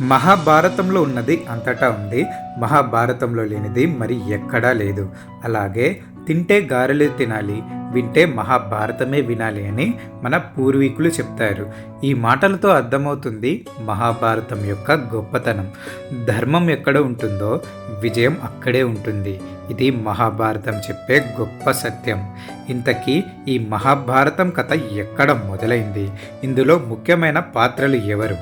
మహాభారతంలో ఉన్నది అంతటా ఉంది. మహాభారతంలో లేనిది మరి ఎక్కడా లేదు. అలాగే తింటే గారెలు తినాలి వింటే మహాభారతమే వినాలి అని మన పూర్వీకులు చెప్తారు. ఈ మాటలతో అర్థమవుతుంది మహాభారతం యొక్క గొప్పతనం. ధర్మం ఎక్కడ ఉంటుందో విజయం అక్కడే ఉంటుంది. ఇది మహాభారతం చెప్పే గొప్ప సత్యం. ఇంతకీ ఈ మహాభారతం కథ ఎక్కడ మొదలైంది? ఇందులో ముఖ్యమైన పాత్రలు ఎవరు?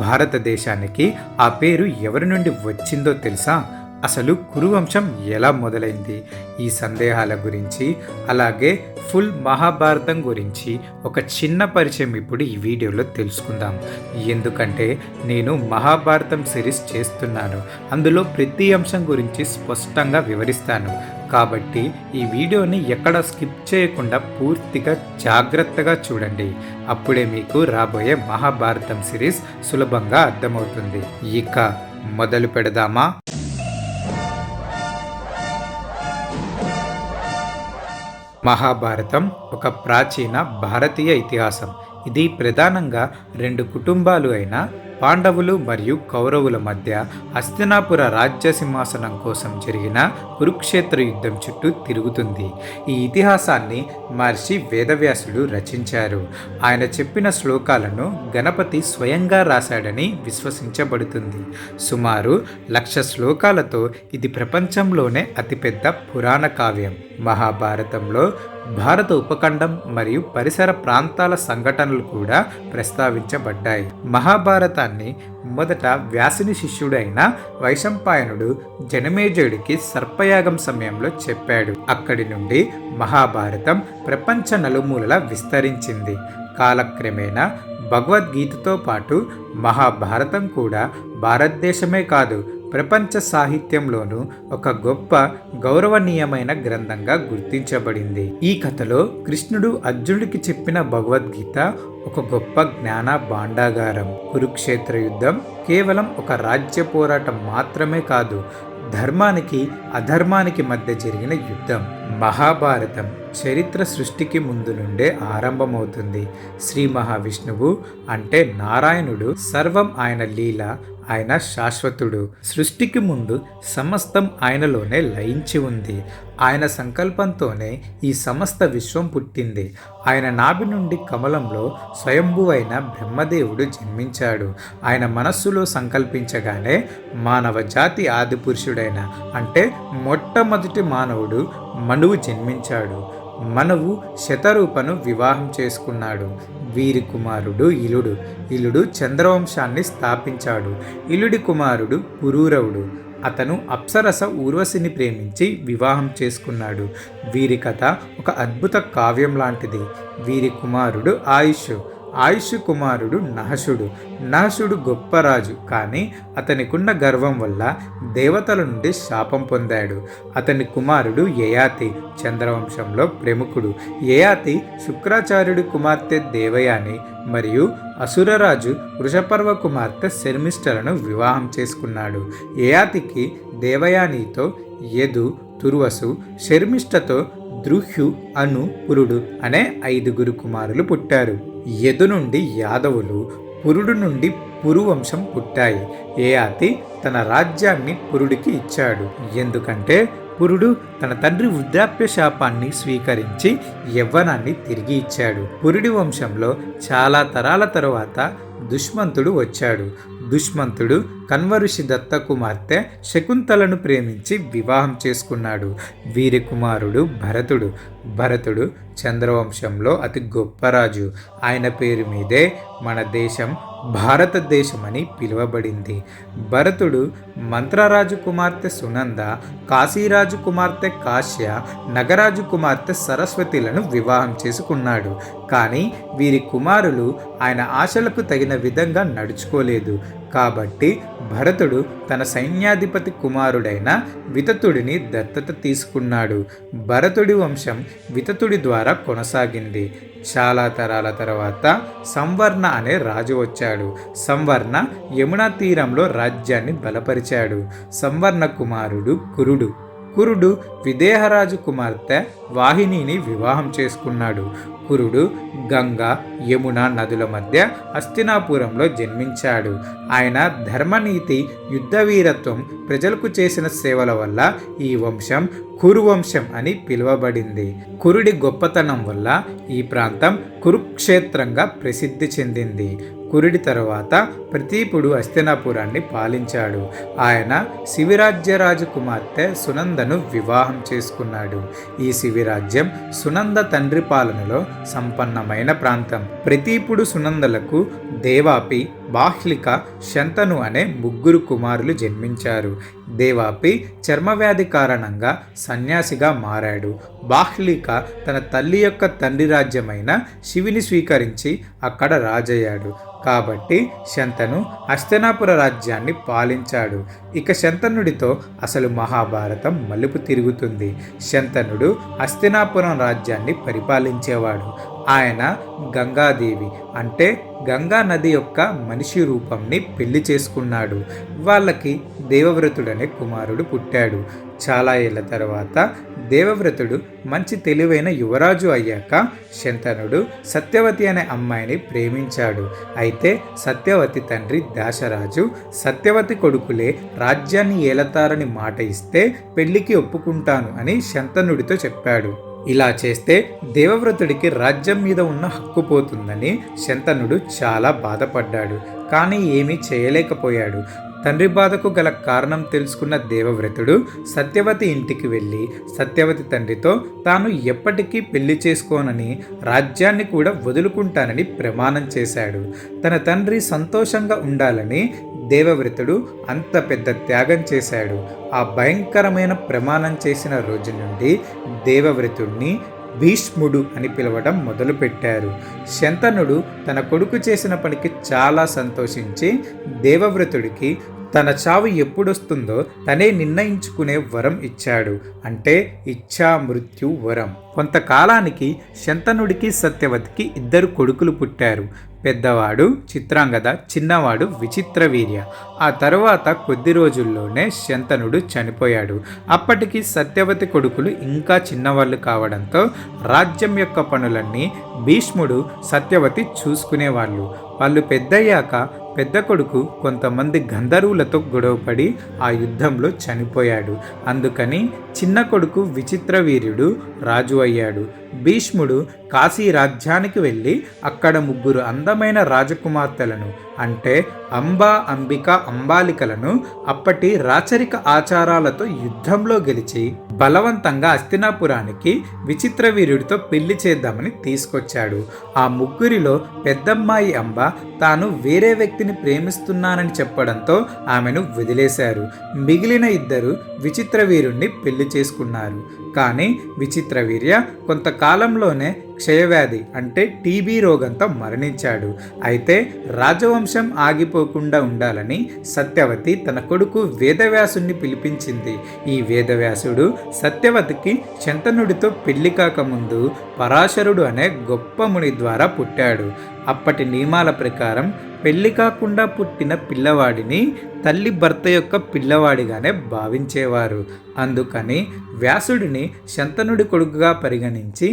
భారతదేశానికి ఆ పేరు ఎవరి నుండి వచ్చిందో తెలుసా? అసలు కురువంశం ఎలా మొదలైంది? ఈ సందేహాల గురించి అలాగే ఫుల్ మహాభారతం గురించి ఒక చిన్న పరిచయం ఇప్పుడు ఈ వీడియోలో తెలుసుకుందాం. ఎందుకంటే నేను మహాభారతం సిరీస్ చేస్తున్నాను. అందులో ప్రతి అంశం గురించి స్పష్టంగా వివరిస్తాను. కాబట్టి ఈ వీడియోని ఎక్కడ స్కిప్ చేయకుండా పూర్తిగా జాగ్రత్తగా చూడండి. అప్పుడే మీకు రాబోయే మహాభారతం సిరీస్ సులభంగా అర్థమవుతుంది. ఇక మొదలు పెడదామా? మహాభారతం ఒక ప్రాచీన భారతీయ ఇతిహాసం. ఇది ప్రధానంగా రెండు కుటుంబాలు అయిన పాండవులు మరియు కౌరవుల మధ్య హస్తినాపుర రాజ్య సింహాసనం కోసం జరిగిన కురుక్షేత్ర యుద్ధం చుట్టూ తిరుగుతుంది. ఈ ఇతిహాసాన్ని మహర్షి వేదవ్యాసుడు రచించారు. ఆయన చెప్పిన శ్లోకాలను గణపతి స్వయంగా రాశాడని విశ్వసించబడుతుంది. సుమారు లక్ష శ్లోకాలతో ఇది ప్రపంచంలోనే అతిపెద్ద పురాణ కావ్యం. మహాభారతంలో భారత ఉపఖండం మరియు పరిసర ప్రాంతాల సంఘటనలు కూడా ప్రస్తావించబడ్డాయి. మహాభారతాన్ని మొదట వ్యాసుని శిష్యుడైన వైశంపాయనుడు జనమేజయుడికి సర్పయాగం సమయంలో చెప్పాడు. అక్కడి నుండి మహాభారతం ప్రపంచ నలుమూలల విస్తరించింది. కాలక్రమేణా భగవద్గీతతో పాటు మహాభారతం కూడా భారతదేశమే కాదు ప్రపంచ సాహిత్యంలోనూ ఒక గొప్ప గౌరవనీయమైన గ్రంథంగా గుర్తించబడింది. ఈ కథలో కృష్ణుడు అర్జునుడికి చెప్పిన భగవద్గీత ఒక గొప్ప జ్ఞాన భాండాగారం. కురుక్షేత్ర యుద్ధం కేవలం ఒక రాజ్య పోరాటం మాత్రమే కాదు ధర్మానికి అధర్మానికి మధ్య జరిగిన యుద్ధం మహాభారతం చరిత్ర సృష్టికి ముందు నుండే ఆరంభమవుతుంది. శ్రీ మహావిష్ణువు అంటే నారాయణుడు సర్వం ఆయన లీల ఆయన శాశ్వతుడు. సృష్టికి ముందు సమస్తం ఆయనలోనే లయించి ఉంది. ఆయన సంకల్పంతోనే ఈ సమస్త విశ్వం పుట్టింది. ఆయన నాభి నుండి కమలంలో స్వయంభువైన బ్రహ్మదేవుడు జన్మించాడు. ఆయన మనస్సులో సంకల్పించగానే మానవ జాతి ఆది పురుషుడైన అంటే మొట్టమొదటి మానవుడు మనువు జన్మించాడు. మనవు శతరూపను వివాహం చేసుకున్నాడు. వీరి కుమారుడు ఇలుడు. ఇలుడు చంద్రవంశాన్ని స్థాపించాడు. ఇలుడి కుమారుడు పురూరవుడు. అతను అప్సరస ఊర్వశిని ప్రేమించి వివాహం చేసుకున్నాడు. వీరి కథ ఒక అద్భుత కావ్యం లాంటిది. వీరి కుమారుడు ఆయుష్. ఆయుష్ కుమారుడు నహసుడు నహసుడు గొప్ప రాజు. కానీ అతనికున్న గర్వం వల్ల దేవతల నుండి శాపం పొందాడు. అతని కుమారుడు యయాతి చంద్రవంశంలో ప్రముఖుడు. యయాతి శుక్రాచార్యుడి కుమార్తె దేవయాని మరియు అసురరాజు వృషపర్వ కుమార్తె శర్మిష్టలను వివాహం చేసుకున్నాడు. యయాతికి దేవయానితో యదు తుర్వసు శర్మిష్టతో ద్రుహ్యు అను పురుడు అనే ఐదుగురు కుమారులు పుట్టారు. యదు నుండి యాదవులు పురుడు నుండి పురువంశం పుట్టాయి. ఏయాతి తన రాజ్యాన్ని పురుడికి ఇచ్చాడు. ఎందుకంటే పురుడు తన తండ్రి వృద్ధాప్య శాపాన్ని స్వీకరించి యవ్వనాన్ని తిరిగి ఇచ్చాడు. పురుడి వంశంలో చాలా తరాల తరువాత దుష్మంతుడు వచ్చాడు. దుష్మంతుడు కన్వఋషి దత్త కుమార్తె శకుంతలను ప్రేమించి వివాహం చేసుకున్నాడు. వీరి కుమారుడు భరతుడు. భరతుడు చంద్రవంశంలో అతి గొప్ప రాజు. ఆయన పేరు మీదే మన దేశం భారతదేశం అని పిలువబడింది. భరతుడు మంత్రరాజు కుమార్తె సునంద కాశీరాజు కుమార్తె కాశ్య నగరాజు కుమార్తె సరస్వతిలను వివాహం చేసుకున్నాడు. కానీ వీరి కుమారులు ఆయన ఆశలకు తగిన విధంగా నడుచుకోలేదు. కాబట్టి భరతుడు తన సైన్యాధిపతి కుమారుడైన వితతుడిని దత్తత తీసుకున్నాడు. భరతుడి వంశం వితతుడి ద్వారా కొనసాగింది. చాలా తరాల తర్వాత సంవర్ణ అనే రాజు వచ్చాడు. సంవర్ణ యమునా తీరంలో రాజ్యాన్ని బలపరిచాడు. సంవర్ణ కుమారుడు కురుడు. కురుడు విదేహరాజు కుమార్తె వాహినిని వివాహం చేసుకున్నాడు. కురుడు గంగా యమున నదుల మధ్య అస్తినాపురంలో జన్మించాడు. ఆయన ధర్మనీతి యుద్ధ వీరత్వం ప్రజలకు చేసిన సేవల వల్ల ఈ వంశం కురువంశం అని పిలువబడింది. కురుడి గొప్పతనం వల్ల ఈ ప్రాంతం కురుక్షేత్రంగా ప్రసిద్ధి చెందింది. కురుడి తరువాత ప్రతీపుడు హస్తినాపురాన్ని పాలించాడు. ఆయన శివిరాజ్యరాజు కుమార్తె సునందను వివాహం చేసుకున్నాడు. ఈ శివిరాజ్యం సునంద తండ్రి పాలనలో సంపన్నమైన ప్రాంతం. ప్రతీపుడు సునందలకు దేవాపి బాహ్లిక శంతను అనే ముగ్గురు కుమారులు జన్మించారు. దేవాపి చర్మవ్యాధి కారణంగా సన్యాసిగా మారాడు. బాహ్లిక తన తల్లి యొక్క తండ్రి రాజ్యమైన శివిని స్వీకరించి అక్కడ రాజయ్యాడు. కాబట్టి శంతను అస్తనాపుర రాజ్యాన్ని పాలించాడు. ఇక శంతనుడితో అసలు మహాభారతం మలుపు తిరుగుతుంది. శంతనుడు అస్తినాపురం రాజ్యాన్ని పరిపాలించేవాడు. ఆయన గంగాదేవి. అంటే గంగా నది యొక్క మనిషి రూపంని పెళ్ళి చేసుకున్నాడు. వాళ్ళకి దేవవ్రతుడనే కుమారుడు పుట్టాడు. చాలా ఏళ్ళ తర్వాత దేవవ్రతుడు మంచి తెలివైన యువరాజు అయ్యాక శంతనుడు సత్యవతి అనే అమ్మాయిని ప్రేమించాడు. అయితే సత్యవతి తండ్రి దాశరాజు సత్యవతి కొడుకులే రాజ్యాన్ని ఏలతారని మాట ఇస్తే పెళ్ళికి ఒప్పుకుంటాను అని శంతనుడితో చెప్పాడు. ఇలా చేస్తే దేవవ్రతుడికి రాజ్యం మీద ఉన్న హక్కు పోతుందని శంతనుడు చాలా బాధపడ్డాడు. కానీ ఏమీ చేయలేకపోయాడు. తండ్రి బాధకు గల కారణం తెలుసుకున్న దేవవ్రతుడు సత్యవతి ఇంటికి వెళ్ళి సత్యవతి తండ్రితో తాను ఎప్పటికీ పెళ్ళి చేసుకోనని రాజ్యాన్ని కూడా వదులుకుంటానని ప్రమాణం చేశాడు. తన తండ్రి సంతోషంగా ఉండాలని దేవవ్రతుడు అంత పెద్ద త్యాగం చేశాడు. ఆ భయంకరమైన ప్రమాణం చేసిన రోజు నుండి దేవవ్రతుడిని భీష్ముడు అని పిలవడం మొదలుపెట్టారు. శంతనుడు తన కొడుకు చేసిన పనికి చాలా సంతోషించి దేవవ్రతుడికి తన చావు ఎప్పుడొస్తుందో తనే నిర్ణయించుకునే వరం ఇచ్చాడు. అంటే ఇచ్చా మృత్యు వరం. కొంతకాలానికి శంతనుడికి సత్యవతికి ఇద్దరు కొడుకులు పుట్టారు. పెద్దవాడు చిత్రాంగద చిన్నవాడు విచిత్ర వీర్య. ఆ తరువాత కొద్ది రోజుల్లోనే శంతనుడు చనిపోయాడు. అప్పటికి సత్యవతి కొడుకులు ఇంకా చిన్నవాళ్ళు కావడంతో రాజ్యం యొక్క పనులన్నీ భీష్ముడు సత్యవతి చూసుకునేవాళ్ళు. వాళ్ళు పెద్దయ్యాక పెద్ద కొడుకు కొంతమంది గంధర్వులతో గొడవపడి ఆ యుద్ధంలో చనిపోయాడు. అందుకని చిన్న కొడుకు విచిత్ర వీర్యుడు రాజు అయ్యాడు. భీష్ముడు కాశీ రాజ్యానికి వెళ్ళి అక్కడ ముగ్గురు అందమైన రాజకుమార్తెలను అంటే అంబా అంబిక అంబాలికలను అప్పటి రాచరిక ఆచారాలతో యుద్ధంలో గెలిచి బలవంతంగా అస్తినాపురానికి విచిత్ర వీరుడితో పెళ్ళి చేద్దామని తీసుకొచ్చాడు. ఆ ముగ్గురిలో పెద్దమ్మాయి అంబ తాను వేరే వ్యక్తిని ప్రేమిస్తున్నానని చెప్పడంతో ఆమెను వదిలేశారు. మిగిలిన ఇద్దరు విచిత్ర వీరుణ్ణి పెళ్ళి చేసుకున్నారు. కానీ విచిత్ర వీర్య కాలంలోనే క్షయవ్యాధి అంటే టీబీ రోగంతో మరణించాడు. అయితే రాజవంశం ఆగిపోకుండా ఉండాలని సత్యవతి తన కొడుకు వేదవ్యాసుని పిలిపించింది. ఈ వేదవ్యాసుడు సత్యవతికి శంతనుడితో పెళ్ళి కాకముందు పరాశరుడు అనే గొప్ప ముని ద్వారా పుట్టాడు. అప్పటి నియమాల ప్రకారం పెళ్ళి కాకుండా పుట్టిన పిల్లవాడిని తల్లి భర్త యొక్క పిల్లవాడిగానే భావించేవారు. అందుకని వ్యాసుడిని శంతనుడి కొడుకుగా పరిగణించి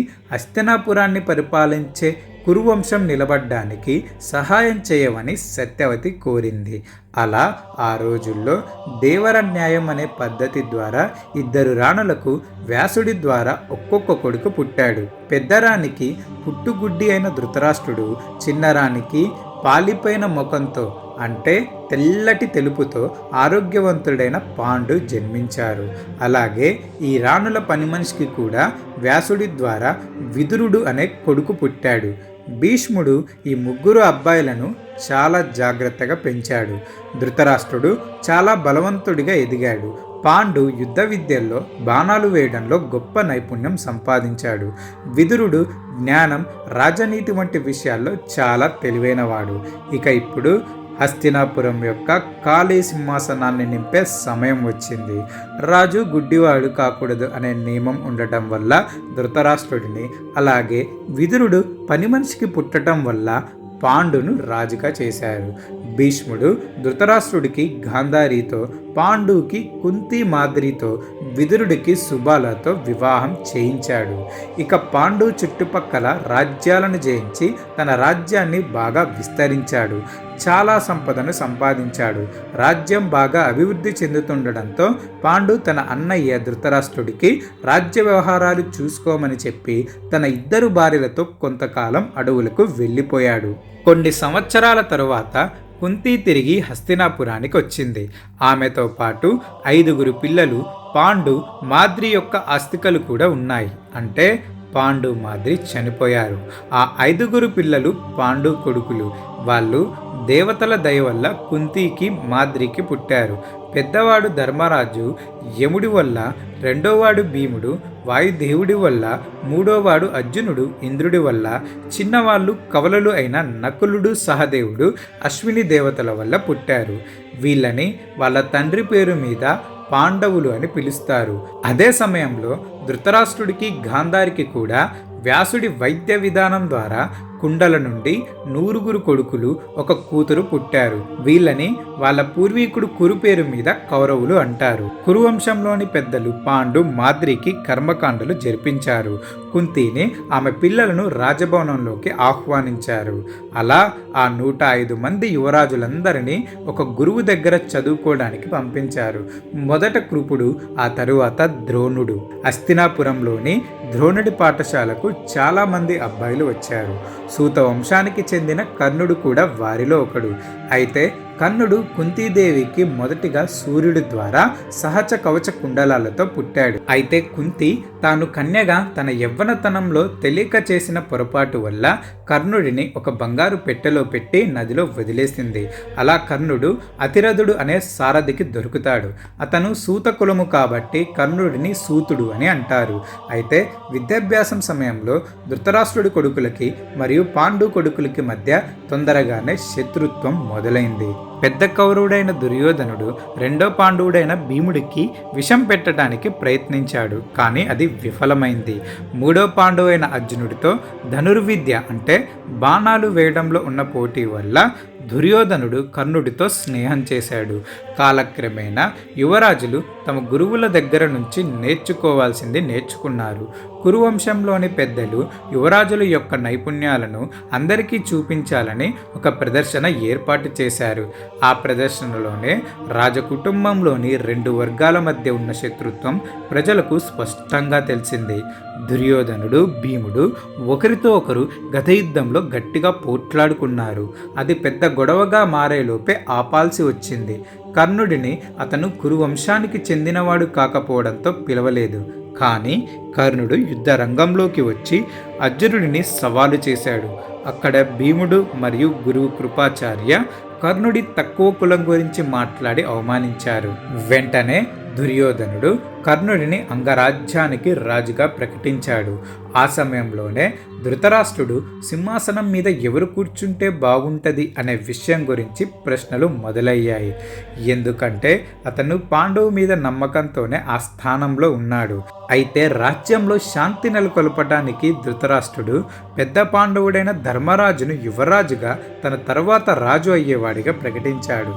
హస్తినాపురాన్ని పరిపాలించే కురువంశం నిలబడ్డానికి సహాయం చేయమని సత్యవతి కోరింది. అలా ఆ రోజుల్లో దేవర న్యాయం అనే పద్ధతి ద్వారా ఇద్దరు రాణులకు వ్యాసుడి ద్వారా ఒక్కొక్క కొడుకు పుట్టాడు. పెద్దరానికి పుట్టుగుడ్డి అయిన ధృతరాష్ట్రుడు చిన్నరానికి పాలిపోయిన ముఖంతో అంటే తెల్లటి తెలుపుతో ఆరోగ్యవంతుడైన పాండు జన్మించారు. అలాగే ఈ రాణుల పని మనిషికి కూడా వ్యాసుడి ద్వారా విదురుడు అనే కొడుకు పుట్టాడు. భీష్ముడు ఈ ముగ్గురు అబ్బాయిలను చాలా జాగ్రత్తగా పెంచాడు. ధృతరాష్ట్రుడు చాలా బలవంతుడిగా ఎదిగాడు. పాండు యుద్ధ విద్యల్లో బాణాలు వేయడంలో గొప్ప నైపుణ్యం సంపాదించాడు. విదురుడు జ్ఞానం రాజనీతి వంటి విషయాల్లో చాలా తెలివైనవాడు. ఇక ఇప్పుడు హస్తినాపురం యొక్క ఖాళీ సింహాసనాన్ని నింపే సమయం వచ్చింది. రాజు గుడ్డివాడు కాకూడదు అనే నియమం ఉండటం వల్ల ధృతరాష్ట్రుడిని అలాగే విదురుడు పని మనిషికి పుట్టడం వల్ల పాండును రాజుగా చేశారు. భీష్ముడు ధృతరాష్ట్రుడికి గాంధారితో పాండుకి కుంతి మాదిరితో విదురుడికి సుబాలతో వివాహం చేయించాడు. ఇక పాండు చుట్టుపక్కల రాజ్యాలను జయించి తన రాజ్యాన్ని బాగా విస్తరించాడు. చాలా సంపదను సంపాదించాడు. రాజ్యం బాగా అభివృద్ధి చెందుతుండడంతో పాండు తన అన్నయ్య ధృతరాష్ట్రుడికి రాజ్య వ్యవహారాలు చూసుకోమని చెప్పి తన ఇద్దరు భార్యలతో కొంతకాలం అడవులకు వెళ్ళిపోయాడు. కొన్ని సంవత్సరాల తరువాత కుంతి తిరిగి హస్తినాపురానికి వచ్చింది. ఆమెతో పాటు ఐదుగురు పిల్లలు పాండు మాద్రి యొక్క ఆస్తికలు కూడా ఉన్నాయి. అంటే పాండు మాదిరి చనిపోయారు. ఆ ఐదుగురు పిల్లలు పాండు కొడుకులు. వాళ్ళు దేవతల దయ వల్ల కుంతికి మాద్రికి పుట్టారు. పెద్దవాడు ధర్మరాజు యముడి వల్ల రెండోవాడు భీముడు వాయుదేవుడి వల్ల మూడోవాడు అర్జునుడు ఇంద్రుడి వల్ల చిన్నవాళ్ళు కవలలు అయిన నకులుడు సహదేవుడు అశ్విని దేవతల వల్ల పుట్టారు. వీళ్ళని వాళ్ళ తండ్రి పేరు మీద పాండవులు అని పిలుస్తారు. అదే సమయంలో ధృతరాష్ట్రుడికి గాంధారికి కూడా వ్యాసుడి వైద్య విధానం ద్వారా కుండల నుండి నూరుగురు కొడుకులు ఒక కూతురు పుట్టారు. వీళ్ళని వాళ్ళ పూర్వీకుడు కురు పేరు మీద కౌరవులు అంటారు. కురువంశంలోని పెద్దలు పాండు మాద్రికి కర్మకాండలు జరిపించారు. కుంతిని ఆమె పిల్లలను రాజభవనంలోకి ఆహ్వానించారు. అలా ఆ నూట ఐదు మంది యువరాజులందరినీ ఒక గురువు దగ్గర చదువుకోవడానికి పంపించారు. మొదట కృపుడు ఆ తరువాత ద్రోణుడు. అస్తినాపురంలోని ద్రోణుడి పాఠశాలకు చాలామంది అబ్బాయిలు వచ్చారు. సూత వంశానికి చెందిన కర్ణుడు కూడా వారిలో ఒకడు. అయితే కర్ణుడు కుంతీదేవికి మొదటిగా సూర్యుడి ద్వారా సహజ కవచ కుండలాలతో పుట్టాడు. అయితే కుంతి తాను కన్యగా తన యవ్వనతనంలో తెలియక చేసిన పొరపాటు వల్ల కర్ణుడిని ఒక బంగారు పెట్టెలో పెట్టి నదిలో వదిలేసింది. అలా కర్ణుడు అతిరథుడు అనే సారథికి దొరుకుతాడు. అతను సూత కులము కాబట్టి కర్ణుడిని సూతుడు అని అంటారు. అయితే విద్యాభ్యాసం సమయంలో ధృతరాష్ట్రుడి కొడుకులకి మరియు పాండు కొడుకులకి మధ్య తొందరగానే శత్రుత్వం మొదలైంది. పెద్ద కౌరవుడైన దుర్యోధనుడు రెండో పాండవుడైన భీముడికి విషం పెట్టడానికి ప్రయత్నించాడు. కానీ అది విఫలమైంది. మూడో పాండవుడైన అర్జునుడితో ధనుర్విద్య అంటే బాణాలు వేయడంలో ఉన్న పోటీ వల్ల దుర్యోధనుడు కర్ణుడితో స్నేహం చేశాడు. కాలక్రమేణా యువరాజులు తమ గురువుల దగ్గర నుంచి నేర్చుకోవాల్సింది నేర్చుకున్నారు. కురువంశంలోని పెద్దలు యువరాజుల యొక్క నైపుణ్యాలను అందరికీ చూపించాలని ఒక ప్రదర్శన ఏర్పాటు చేశారు. ఆ ప్రదర్శనలోనే రాజకుటుంబంలోని రెండు వర్గాల మధ్య ఉన్న శత్రుత్వం ప్రజలకు స్పష్టంగా తెలిసింది. దుర్యోధనుడు భీముడు ఒకరితో ఒకరు గత యుద్ధంలో గట్టిగా పోట్లాడుకున్నారు. అది పెద్ద గొడవగా మారేలోపే ఆపాల్సి వచ్చింది. కర్ణుడిని అతను కురువంశానికి చెందినవాడు కాకపోవడంతో పిలవలేదు. కానీ కర్ణుడు యుద్ధ రంగంలోకి వచ్చి అర్జునుడిని సవాలు చేశాడు. అక్కడ భీముడు మరియు గురువు కృపాచార్య కర్ణుడి తక్కువ కులం గురించి మాట్లాడి అవమానించారు. వెంటనే దుర్యోధనుడు కర్ణుడిని అంగరాజ్యానికి రాజుగా ప్రకటించాడు. ఆ సమయంలోనే ధృతరాష్ట్రుడు సింహాసనం మీద ఎవరు కూర్చుంటే బాగుంటుంది అనే విషయం గురించి ప్రశ్నలు మొదలయ్యాయి. ఎందుకంటే అతను పాండవు మీద నమ్మకంతోనే ఆ స్థానంలో ఉన్నాడు. అయితే రాజ్యంలో శాంతి నెలకొల్పడానికి ధృతరాష్ట్రుడు పెద్ద పాండవుడైన ధర్మరాజును యువరాజుగా తన తర్వాత రాజు అయ్యేవాడిగా ప్రకటించాడు.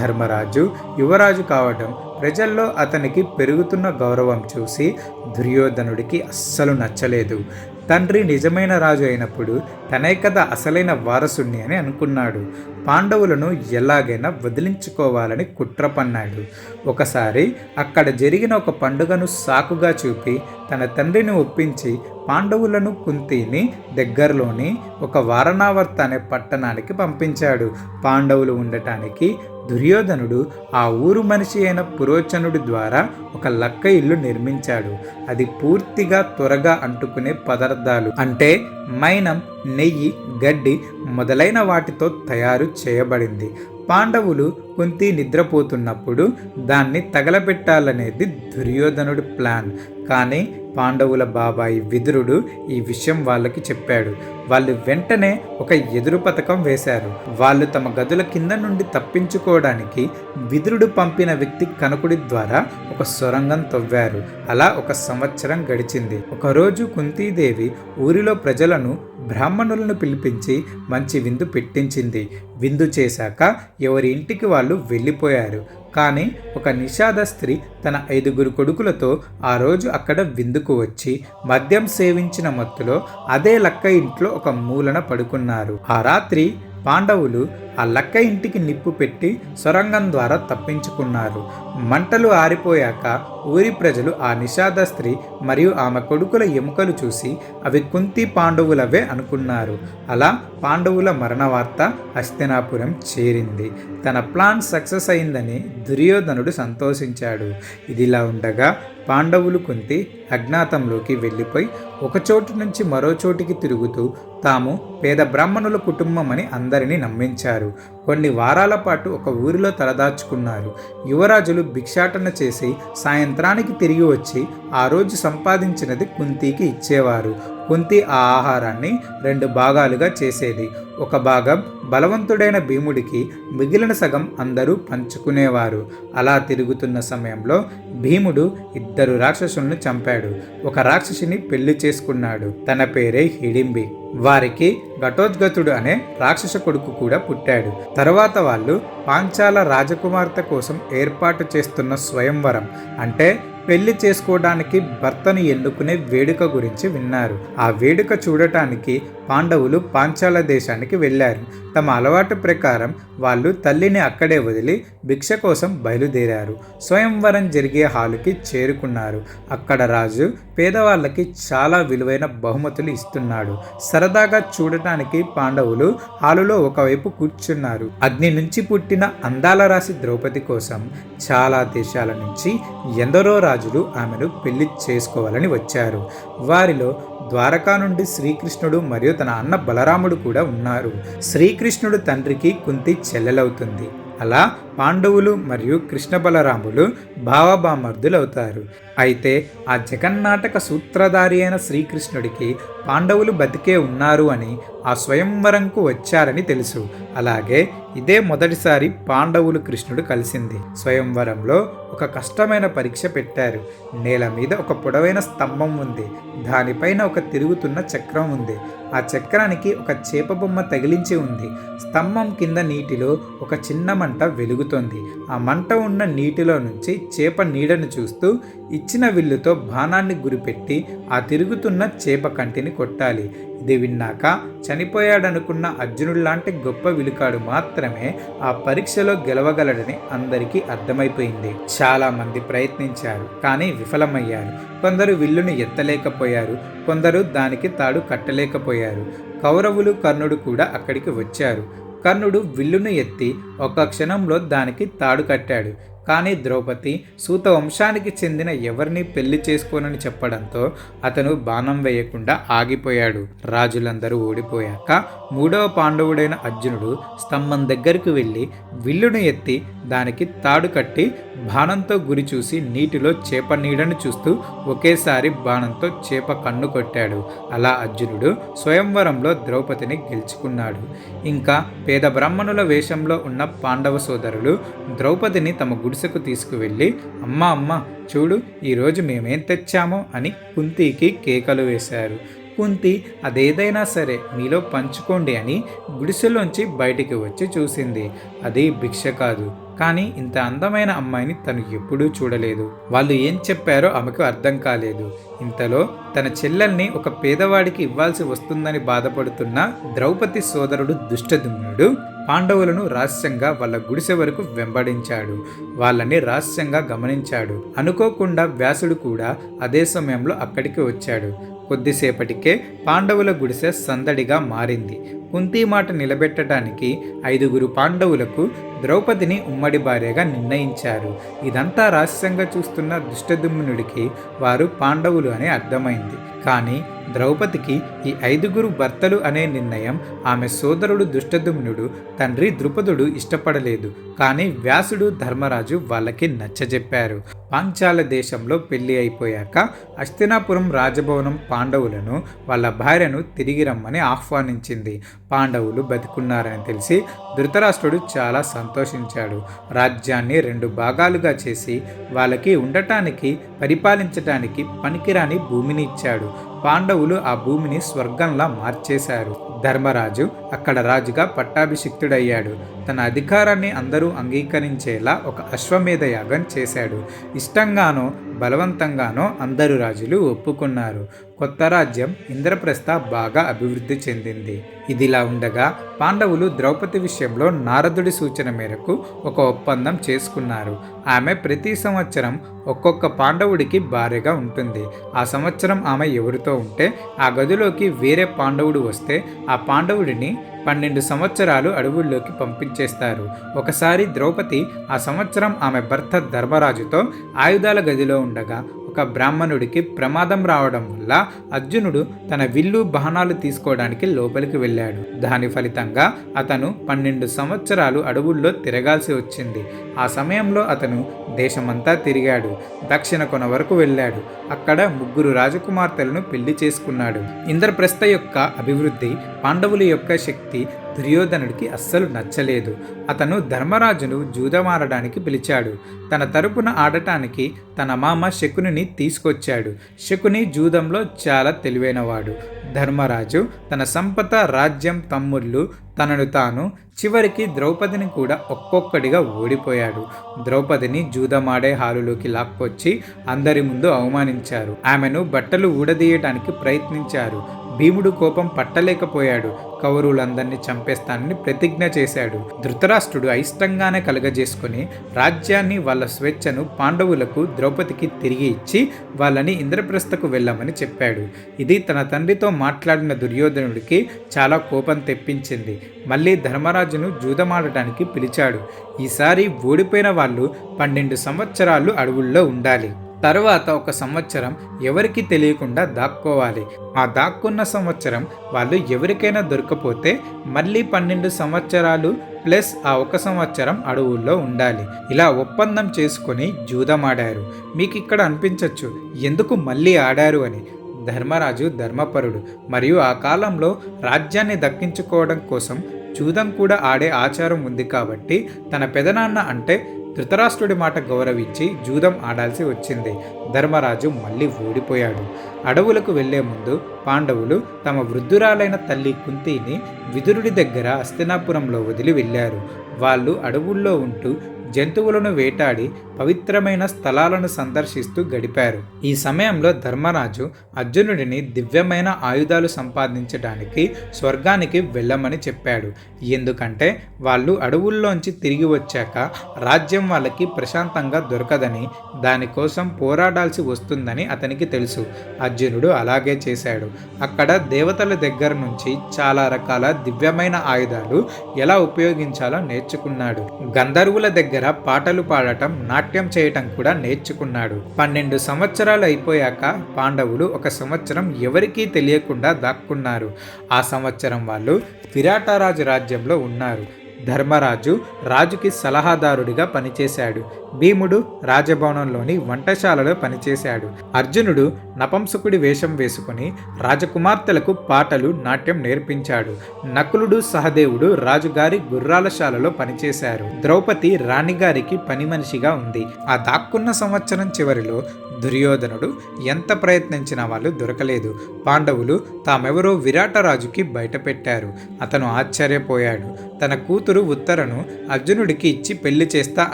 ధర్మరాజు యువరాజు కావడం ప్రజల్లో అతనికి పెరుగుతున్న గౌరవం చూసి దుర్యోధనుడికి అస్సలు నచ్చలేదు. తండ్రి నిజమైన రాజు అయినప్పుడు తనే కదా అసలైన వారసుణ్ణి అని అనుకున్నాడు. పాండవులను ఎలాగైనా వదిలించుకోవాలని కుట్ర పన్నాడు. ఒకసారి అక్కడ జరిగిన ఒక పండుగను సాకుగా చూపి తన తండ్రిని ఒప్పించి పాండవులను కుంతిని దగ్గరలోని ఒక వారణావర్త అనే పట్టణానికి పంపించాడు. పాండవులు ఉండటానికి దుర్యోధనుడు ఆ ఊరు మనిషి అయిన పురోచనుడి ద్వారా ఒక లక్క ఇల్లు నిర్మించాడు. అది పూర్తిగా త్వరగా అంటుకునే పదార్థాలు. అంటే మైనం నెయ్యి గడ్డి మొదలైన వాటితో తయారు చేయబడింది. పాండవులు కుంతి నిద్రపోతున్నప్పుడు దాన్ని తగలబెట్టాలనేది దుర్యోధనుడి ప్లాన్. కానీ పాండవుల బాబాయి విదురుడు ఈ విషయం వాళ్ళకి చెప్పాడు. వాళ్ళు వెంటనే ఒక ఎదురు పథకం వేశారు. వాళ్ళు తమ గదుల కింద నుండి తప్పించుకోవడానికి విదురుడు పంపిన వ్యక్తి కనకుడి ద్వారా ఒక సొరంగం తవ్వారు. అలా ఒక సంవత్సరం గడిచింది. ఒకరోజు కుంతీదేవి ఊరిలో ప్రజలను బ్రాహ్మణులను పిలిపించి మంచి విందు పెట్టించింది. విందు చేశాక ఎవరి ఇంటికి వాళ్ళు వెళ్ళిపోయారు. కానీ ఒక నిషాద స్త్రీ తన ఐదుగురు కొడుకులతో ఆ రోజు అక్కడ విందుకు వచ్చి మద్యం సేవించిన మత్తులో అదే లక్క ఇంట్లో ఒక మూలన పడుకున్నారు. ఆ రాత్రి పాండవులు ఆ లక్క ఇంటికి నిప్పు పెట్టి సొరంగం ద్వారా తప్పించుకున్నారు. మంటలు ఆరిపోయాక ఊరి ప్రజలు ఆ నిషాద స్త్రీ మరియు ఆమె కొడుకుల ఎముకలు చూసి అవి కుంతి పాండవులవే అనుకున్నారు. అలా పాండవుల మరణ వార్త హస్తినాపురం చేరింది. తన ప్లాన్ సక్సెస్ అయిందని దుర్యోధనుడు సంతోషించాడు. ఇదిలా ఉండగా పాండవులు కుంతి అజ్ఞాతంలోకి వెళ్ళిపోయి ఒక చోటు నుంచి మరో చోటికి తిరుగుతూ తాము పేద బ్రాహ్మణుల కుటుంబం అని అందరినీ నమ్మించారు. కొన్ని వారాల పాటు ఒక ఊరిలో తలదాచుకున్నారు. యువరాజులు భిక్షాటన చేసి సాయంత్రానికి తిరిగి వచ్చి ఆ రోజు సంపాదించినది కుంతికి ఇచ్చేవారు. కుంతి ఆ ఆహారాన్ని రెండు భాగాలుగా చేసేది. ఒక భాగం బలవంతుడైన భీముడికి మిగిలిన సగం అందరూ పంచుకునేవారు. అలా తిరుగుతున్న సమయంలో భీముడు ఇద్దరు రాక్షసులను చంపాడు. ఒక రాక్షసిని పెళ్ళి చేసుకున్నాడు. తన పేరే హిడింబి. వారికి ఘటోద్గతుడు అనే రాక్షస కొడుకు కూడా పుట్టాడు. తరువాత వాళ్ళు పాంచాల రాజకుమార్తె కోసం ఏర్పాటు చేస్తున్న స్వయంవరం అంటే పెళ్ళి చేసుకోవడానికి భర్తను ఎన్నుకునే వేడుక గురించి విన్నారు. ఆ వేడుక చూడటానికి పాండవులు పాంచాల దేశానికి వెళ్ళారు. తమ అలవాటు ప్రకారం వాళ్ళు తల్లిని అక్కడే వదిలి భిక్ష కోసం బయలుదేరారు. స్వయంవరం జరిగే హాలుకి చేరుకున్నారు. అక్కడ రాజు పేదవాళ్ళకి చాలా విలువైన బహుమతులు ఇస్తున్నాడు. సరదాగా చూడటానికి పాండవులు హాలులో ఒకవైపు కూర్చున్నారు. అగ్ని నుంచి పుట్టిన అందాల రాశి ద్రౌపది కోసం చాలా దేశాల నుంచి ఎందరో రాజులు ఆమెను పెళ్ళి చేసుకోవాలని వచ్చారు. వారిలో ద్వారకా నుండి శ్రీకృష్ణుడు మరియు తన అన్న బలరాముడు కూడా ఉన్నారు. శ్రీకృష్ణుడు తండ్రికి కుంతి చెల్లెలవుతుంది. అలా పాండవులు మరియు కృష్ణ బలరాములు భావభామర్థులవుతారు అయితే ఆ జగన్నాటక సూత్రధారి అయిన శ్రీకృష్ణుడికి పాండవులు బతికే ఉన్నారు అని ఆ స్వయంవరంకు వచ్చారని తెలుసు. అలాగే ఇదే మొదటిసారి పాండవులు కృష్ణుడు కలిసింది. స్వయంవరంలో ఒక కష్టమైన పరీక్ష పెట్టారు. నేల మీద ఒక పొడవైన స్తంభం ఉంది. దానిపైన ఒక తిరుగుతున్న చక్రం ఉంది. ఆ చక్రానికి ఒక చేప బొమ్మ తగిలించి ఉంది. స్తంభం కింద నీటిలో ఒక చిన్న మంట వెలుగు వెలుగుతోంది ఆ మంట ఉన్న నీటిలో నుంచి చేప నీడను చూస్తూ ఇచ్చిన విల్లుతో బాణాన్ని గురిపెట్టి ఆ తిరుగుతున్న చేప కంటిని కొట్టాలి. ఇది విన్నాక చనిపోయాడనుకున్న అర్జునుడు లాంటి గొప్ప విలుకాడు మాత్రమే ఆ పరీక్షలో గెలవగలడని అందరికీ అర్థమైపోయింది. చాలామంది ప్రయత్నించారు కానీ విఫలమయ్యారు. కొందరు విల్లును ఎత్తలేకపోయారు కొందరు దానికి తాడు కట్టలేకపోయారు. కౌరవులు కర్ణుడు కూడా అక్కడికి వచ్చారు. కర్ణుడు విల్లును ఎత్తి ఒక క్షణంలో దానికి తాడు కట్టాడు. కానీ ద్రౌపది సూత వంశానికి చెందిన ఎవరిని పెళ్ళి చేసుకోనని చెప్పడంతో అతను బాణం వేయకుండా ఆగిపోయాడు. రాజులందరూ ఓడిపోయాక మూడవ పాండవుడైన అర్జునుడు స్తంభం దగ్గరికి వెళ్ళి విల్లును ఎత్తి దానికి తాడు కట్టి బాణంతో గురి చూసి నీటిలో చేప నీడను చూస్తూ ఒకేసారి బాణంతో చేప కన్ను కొట్టాడు. అలా అర్జునుడు స్వయంవరంలో ద్రౌపదిని గెలుచుకున్నాడు. ఇంకా పేద బ్రాహ్మణుల వేషంలో ఉన్న పాండవ సోదరులు ద్రౌపదిని తమ గుడి గుడిసెకు తీసుకువెళ్ళి అమ్మ అమ్మ చూడు ఈరోజు మేమేం తెచ్చామో అని కుంతికి కేకలు వేశారు. కుంతి అదేదైనా సరే మీలో పంచుకోండి అని గుడిసెలోంచి బయటికి వచ్చి చూసింది. అది భిక్ష కాదు. కానీ ఇంత అందమైన అమ్మాయిని తను ఎప్పుడూ చూడలేదు. వాళ్ళు ఏం చెప్పారో ఆమెకు అర్థం కాలేదు. ఇంతలో తన చెల్లెల్ని ఒక పేదవాడికి ఇవ్వాల్సి వస్తుందని బాధపడుతున్న ద్రౌపది సోదరుడు దుష్టదుమ్నుడు పాండవులను రహస్యంగా వాళ్ళ గుడిసె వరకు వెంబడించాడు. వాళ్ళని రహస్యంగా గమనించాడు. అనుకోకుండా వ్యాసుడు కూడా అదే సమయంలో అక్కడికి వచ్చాడు. కొద్దిసేపటికే పాండవుల గుడిసె సందడిగా మారింది. కుంతి మాట నిలబెట్టడానికి ఐదుగురు పాండవులకు ద్రౌపదిని ఉమ్మడి భార్యగా నిర్ణయించారు. ఇదంతా రహస్యంగా చూస్తున్న దుష్టదుమ్నుడికి వారు పాండవులు అని అర్థమైంది. కానీ ద్రౌపదికి ఈ ఐదుగురు భర్తలు అనే నిర్ణయం ఆమె సోదరుడు దుష్టదుమ్నుడు తండ్రి ద్రుపదుడు ఇష్టపడలేదు. కానీ వ్యాసుడు ధర్మరాజు వాళ్ళకి నచ్చజెప్పారు. పాంచాల దేశంలో పెళ్ళి అయిపోయాక అస్తినాపురం రాజభవనం పాండవులను వాళ్ళ భార్యను తిరిగి రమ్మని ఆహ్వానించింది. పాండవులు బతికున్నారని తెలిసి ధృతరాష్ట్రుడు చాలా సంతోషించాడు. రాజ్యాన్ని రెండు భాగాలుగా చేసి వాళ్ళకి ఉండటానికి పరిపాలించటానికి పనికిరాని భూమిని ఇచ్చాడు. పాండవులు ఆ భూమిని స్వర్గంలా మార్చేశారు. ధర్మరాజు అక్కడ రాజుగా పట్టాభిషిక్తుడయ్యాడు. తన అధికారాన్ని అందరూ అంగీకరించేలా ఒక అశ్వమేధ యాగం చేశాడు. ఇష్టంగానో బలవంతంగానో అందరు రాజులు ఒప్పుకున్నారు. కొత్త రాజ్యం ఇంద్రప్రస్థ బాగా అభివృద్ధి చెందింది. ఇదిలా ఉండగా పాండవులు ద్రౌపది విషయంలో నారదుడి సూచన మేరకు ఒక ఒప్పందం చేసుకున్నారు. ఆమె ప్రతి సంవత్సరం ఒక్కొక్క పాండవుడికి భార్యగా ఉంటుంది. ఆ సంవత్సరం ఆమె ఎవరితో ఉంటే ఆ గదిలోకి వేరే పాండవుడు వస్తే ఆ పాండవుడిని పన్నెండు సంవత్సరాలు అడవుల్లోకి పంపించేస్తారు. ఒకసారి ద్రౌపది ఆ సంవత్సరం ఆమె భర్త ధర్మరాజుతో ఆయుధాల గదిలో ఉండగా ఒక బ్రాహ్మణుడికి ప్రమాదం రావడం వల్ల అర్జునుడు తన విల్లు బాణాలు తీసుకోవడానికి లోపలికి వెళ్ళాడు. దాని ఫలితంగా అతను పన్నెండు సంవత్సరాలు అడవుల్లో తిరగాల్సి వచ్చింది. ఆ సమయంలో అతను దేశమంతా తిరిగాడు. దక్షిణ కొన వరకు వెళ్ళాడు. అక్కడ ముగ్గురు రాజకుమార్తెలను పెళ్ళి చేసుకున్నాడు. ఇంద్రప్రస్థ యొక్క అభివృద్ధి పాండవుల యొక్క శక్తి దుర్యోధనుడికి అస్సలు నచ్చలేదు. అతను ధర్మరాజును జూదమారడానికి పిలిచాడు. తన తరపున ఆడటానికి తన మామ శకునిని తీసుకొచ్చాడు. శకుని జూదంలో చాలా తెలివైనవాడు. ధర్మరాజు తన సంపద రాజ్యం తమ్ముళ్ళు తనను తాను చివరికి ద్రౌపదిని కూడా ఒక్కొక్కడిగా ఓడిపోయాడు. ద్రౌపదిని జూదమాడే హాలులోకి లాక్కొచ్చి అందరి ముందు అవమానించారు. ఆమెను బట్టలు ఊడదీయటానికి ప్రయత్నించారు. భీముడు కోపం పట్టలేకపోయాడు. కౌరవులందరినీ చంపేస్తానని ప్రతిజ్ఞ చేశాడు. ధృతరాష్ట్రుడు అయిష్టంగానే కలగజేసుకుని రాజ్యాన్ని వాళ్ళ స్వేచ్ఛను పాండవులకు ద్రౌపదికి తిరిగి ఇచ్చి వాళ్ళని ఇంద్రప్రస్థకు వెళ్ళమని చెప్పాడు. ఇది తన తండ్రితో మాట్లాడిన దుర్యోధనుడికి చాలా కోపం తెప్పించింది. మళ్ళీ ధర్మరాజును జూదమాడటానికి పిలిచాడు. ఈసారి ఓడిపోయిన వాళ్ళు పన్నెండు సంవత్సరాలు అడవుల్లో ఉండాలి. తర్వాత ఒక సంవత్సరం ఎవరికి తెలియకుండా దాక్కోవాలి. ఆ దాక్కున్న సంవత్సరం వాళ్ళు ఎవరికైనా దొరకపోతే మళ్ళీ పన్నెండు సంవత్సరాలు ప్లస్ ఆ ఒక సంవత్సరం అడవుల్లో ఉండాలి. ఇలా ఒప్పందం చేసుకొని జూదమాడారు. మీకు ఇక్కడ అనిపించవచ్చు ఎందుకు మళ్ళీ ఆడారు అని. ధర్మరాజు ధర్మపరుడు. మరియు ఆ కాలంలో రాజ్యాన్ని దక్కించుకోవడం కోసం జూదం కూడా ఆడే ఆచారం ఉంది కాబట్టి తన పెదనాన్న అంటే ధృతరాష్ట్రుడి మాట గౌరవించి జూదం ఆడాల్సి వచ్చింది. ధర్మరాజు మళ్ళీ ఓడిపోయాడు. అడవులకు వెళ్ళే ముందు పాండవులు తమ వృద్ధురాలైన తల్లి కుంతిని విదురుడి దగ్గర అస్తినాపురంలో వదిలి వెళ్ళారు. వాళ్ళు అడవుల్లో ఉంటూ జంతువులను వేటాడి పవిత్రమైన స్థలాలను సందర్శిస్తూ గడిపారు. ఈ సమయంలో ధర్మరాజు అర్జునుడిని దివ్యమైన ఆయుధాలు సంపాదించడానికి స్వర్గానికి వెళ్ళమని చెప్పాడు. ఎందుకంటే వాళ్ళు అడవుల్లోంచి తిరిగి వచ్చాక రాజ్యం వాళ్ళకి ప్రశాంతంగా దొరకదని దానికోసం పోరాడాల్సి వస్తుందని అతనికి తెలుసు. అర్జునుడు అలాగే చేశాడు. అక్కడ దేవతల దగ్గర నుంచి చాలా రకాల దివ్యమైన ఆయుధాలు ఎలా ఉపయోగించాలో నేర్చుకున్నాడు. గంధర్వుల దగ్గర పాటలు పాడటం నాట్యం చేయటం కూడా నేర్చుకున్నాడు. పన్నెండు సంవత్సరాలు అయిపోయాక పాండవులు ఒక సంవత్సరం ఎవరికీ తెలియకుండా దాక్కున్నారు. ఆ సంవత్సరం వాళ్ళు విరాటరాజు రాజ్యంలో ఉన్నారు. ధర్మరాజు రాజుకి సలహాదారుడిగా పనిచేశాడు. భీముడు రాజభవనంలోని వంటశాలలో పనిచేశాడు. అర్జునుడు నపంసకుడి వేషం వేసుకుని రాజకుమార్తెలకు పాటలు నాట్యం నేర్పించాడు. నకులుడు సహదేవుడు రాజుగారి గుర్రాలశాలలో పనిచేశారు. ద్రౌపది రాణిగారికి పని మనిషిగా ఉంది. ఆ దాక్కున్న సంవత్సరం చివరిలో దుర్యోధనుడు ఎంత ప్రయత్నించినా వాళ్ళు దొరకలేదు. పాండవులు తామెవరో విరాటరాజుకి బయటపెట్టారు. అతను ఆశ్చర్యపోయాడు. తన కూతురు ఉత్తరను అర్జునుడికి ఇచ్చి పెళ్ళి చేస్తా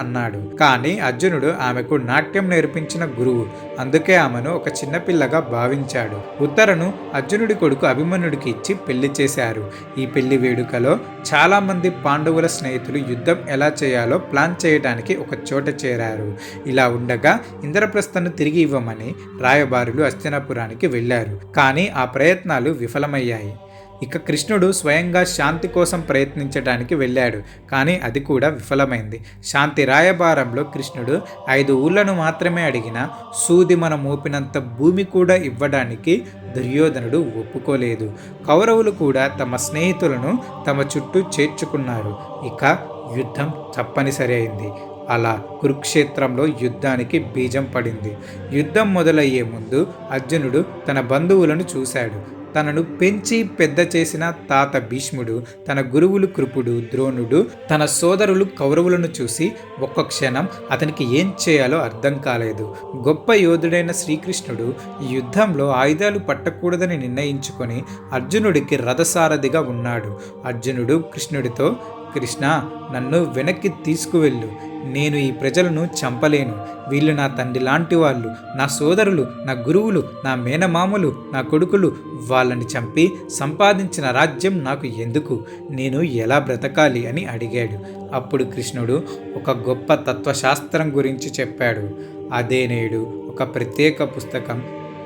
అన్నాడు. కానీ అర్జునుడు ఆమెకు నాట్యం నేర్పించిన గురువు. అందుకే ఆమెను ఒక చిన్నపిల్లగా భావించాడు. ఉత్తరను అర్జునుడి కొడుకు అభిమన్యుడికి ఇచ్చి పెళ్ళి చేశారు. ఈ పెళ్ళి వేడుకలో చాలా మంది పాండవుల స్నేహితులు యుద్ధం ఎలా చేయాలో ప్లాన్ చేయడానికి ఒక చోట చేరారు. ఇలా ఉండగా ఇంద్రప్రస్థను తిరిగి ఇవ్వమని రాయబారులు హస్తినాపురానికి వెళ్ళారు. కానీ ఆ ప్రయత్నాలు విఫలమయ్యాయి. ఇక కృష్ణుడు స్వయంగా శాంతి కోసం ప్రయత్నించడానికి వెళ్ళాడు కానీ అది కూడా విఫలమైంది. శాంతి రాయబారంలో కృష్ణుడు ఐదు ఊళ్ళను మాత్రమే అడిగిన సూది మన మోపినంత భూమి కూడా ఇవ్వడానికి దుర్యోధనుడు ఒప్పుకోలేదు. కౌరవులు కూడా తమ స్నేహితులను తమ చుట్టూ చేర్చుకున్నారు. ఇక యుద్ధం తప్పనిసరి అయింది. అలా కురుక్షేత్రంలో యుద్ధానికి బీజం పడింది. యుద్ధం మొదలయ్యే ముందు అర్జునుడు తన బంధువులను చూశాడు. తనను పెంచి పెద్ద చేసిన తాత భీష్ముడు తన గురువులు కృపుడు ద్రోణుడు తన సోదరులు కౌరవులను చూసి ఒక్క క్షణం అతనికి ఏం చేయాలో అర్థం కాలేదు. గొప్ప యోధుడైన శ్రీకృష్ణుడు యుద్ధంలో ఆయుధాలు పట్టకూడదని నిర్ణయించుకొని అర్జునుడికి రథసారథిగా ఉన్నాడు. అర్జునుడు కృష్ణుడితో కృష్ణ నన్ను వెనక్కి తీసుకువెళ్ళు. నేను ఈ ప్రజలను చంపలేను. వీళ్ళు నా తండ్రి లాంటి వాళ్ళు. నా సోదరులు నా గురువులు నా మేనమామలు నా కొడుకులు వాళ్ళని చంపి సంపాదించిన రాజ్యం నాకు ఎందుకు? నేను ఎలా బ్రతకాలి అని అడిగాడు. అప్పుడు కృష్ణుడు ఒక గొప్ప తత్వశాస్త్రం గురించి చెప్పాడు. అదే నేడు ఒక ప్రత్యేక పుస్తకం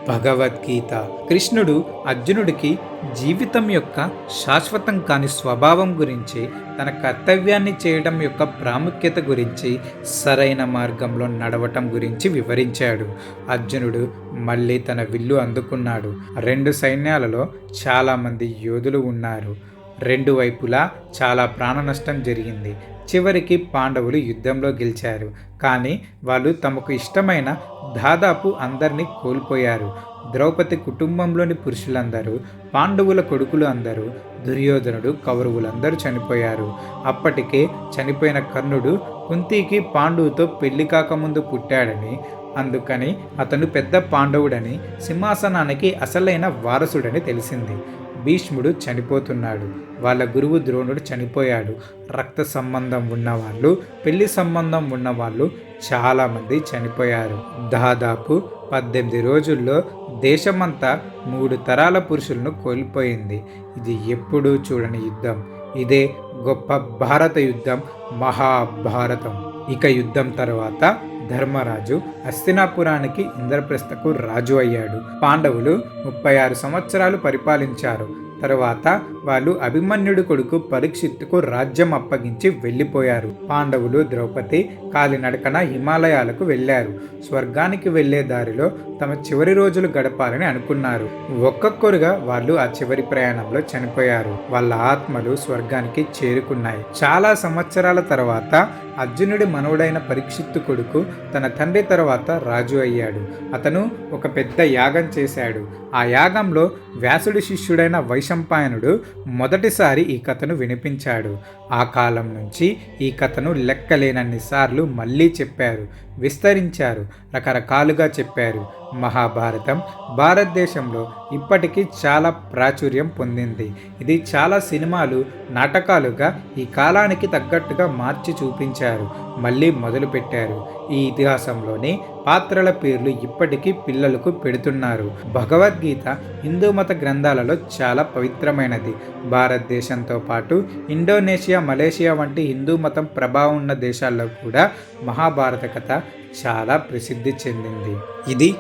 భగవద్గీత. కృష్ణుడు అర్జునుడికి జీవితం యొక్క శాశ్వతం కాని స్వభావం గురించి తన కర్తవ్యాన్ని చేయడం యొక్క ప్రాముఖ్యత గురించి సరైన మార్గంలో నడవటం గురించి వివరించాడు. అర్జునుడు మళ్ళీ తన విల్లు అందుకున్నాడు. రెండు సైన్యాలలో చాలామంది యోధులు ఉన్నారు. రెండు వైపులా చాలా ప్రాణ నష్టం జరిగింది. చివరికి పాండవులు యుద్ధంలో గెలిచారు. కానీ వాళ్ళు తమకు ఇష్టమైన దాదాపు అందరినీ కోల్పోయారు. ద్రౌపది కుటుంబంలోని పురుషులందరూ పాండవుల కొడుకులు అందరూ దుర్యోధనుడు కౌరవులందరూ చనిపోయారు. అప్పటికే చనిపోయిన కర్ణుడు కుంతికి పాండువుతో పెళ్ళి కాకముందు పుట్టాడని అందుకని అతను పెద్ద పాండవుడని సింహాసనానికి అసలైన వారసుడని తెలిసింది. భీష్ముడు చనిపోతున్నాడు. వాళ్ళ గురువు ద్రోణుడు చనిపోయాడు. రక్త సంబంధం ఉన్నవాళ్ళు పెళ్ళి సంబంధం ఉన్నవాళ్ళు చాలామంది చనిపోయారు. దాదాపు పద్దెనిమిది రోజుల్లో దేశమంతా మూడు తరాల పురుషులను కోల్పోయింది. ఇది ఎప్పుడూ చూడని యుద్ధం. ఇదే గొప్ప భారత యుద్ధం మహాభారతం. ఇక యుద్ధం తర్వాత ధర్మరాజు హస్తినాపురానికి ఇంద్రప్రస్థకు రాజు అయ్యాడు. పాండవులు ముప్పై ఆరు సంవత్సరాలు పరిపాలించారు. తరువాత వాళ్ళు అభిమన్యుడి కొడుకు పరీక్షిత్తుకు రాజ్యం అప్పగించి వెళ్ళిపోయారు. పాండవులు ద్రౌపది కాలినడకన హిమాలయాలకు వెళ్ళారు. స్వర్గానికి వెళ్ళే దారిలో తమ చివరి రోజులు గడపాలని అనుకున్నారు. ఒక్కొక్కరుగా వాళ్ళు ఆ చివరి ప్రయాణంలో చనిపోయారు. వాళ్ళ ఆత్మలు స్వర్గానికి చేరుకున్నాయి. చాలా సంవత్సరాల తర్వాత అర్జునుడి మనవుడైన పరీక్షిత్తు కొడుకు తన తండ్రి తర్వాత రాజు అయ్యాడు. అతను ఒక పెద్ద యాగం చేశాడు. ఆ యాగంలో వ్యాసుడి శిష్యుడైన వైశంపాయనుడు మొదటిసారి ఈ కథను వినిపించాడు. ఆ కాలం నుంచి ఈ కథను లెక్కలేనన్ని సార్లు మళ్ళీ చెప్పారు. విస్తరించారు. రకరకాలుగా చెప్పారు. మహాభారతం భారతదేశంలో ఇప్పటికీ చాలా ప్రాచుర్యం పొందింది. ఇది చాలా సినిమాలు నాటకాలుగా ఈ కాలానికి తగ్గట్టుగా మార్చి చూపించారు. మళ్ళీ మొదలుపెట్టారు. ఈ ఇతిహాసంలోని పాత్రల పేర్లు ఇప్పటికీ పిల్లలకు పెడుతున్నారు. భగవద్గీత హిందూ మత గ్రంథాలలో చాలా పవిత్రమైనది. భారతదేశంతో పాటు ఇండోనేషియా మలేషియా వంటి హిందూ మతం ప్రభావం ఉన్న దేశాల్లో కూడా మహాభారత కథ చాలా ప్రసిద్ధి చెందింది. ఇది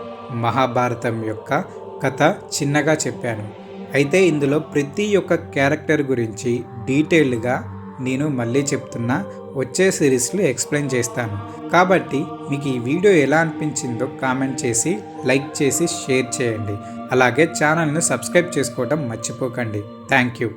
మహాభారతం యొక్క కథ చిన్నగా చెప్పాను. అయితే ఇందులో ప్రతి ఒక్క క్యారెక్టర్ గురించి డీటెయిల్డ్గా నేను మళ్ళీ చెప్తున్నా. వచ్చే సిరీస్లో ఎక్స్ప్లెయిన్ చేస్తాను. కాబట్టి మీకు ఈ వీడియో ఎలా అనిపించిందో కామెంట్ చేసి లైక్ చేసి షేర్ చేయండి. అలాగే ఛానల్ను సబ్స్క్రైబ్ చేసుకోవడం మర్చిపోకండి. Thank you.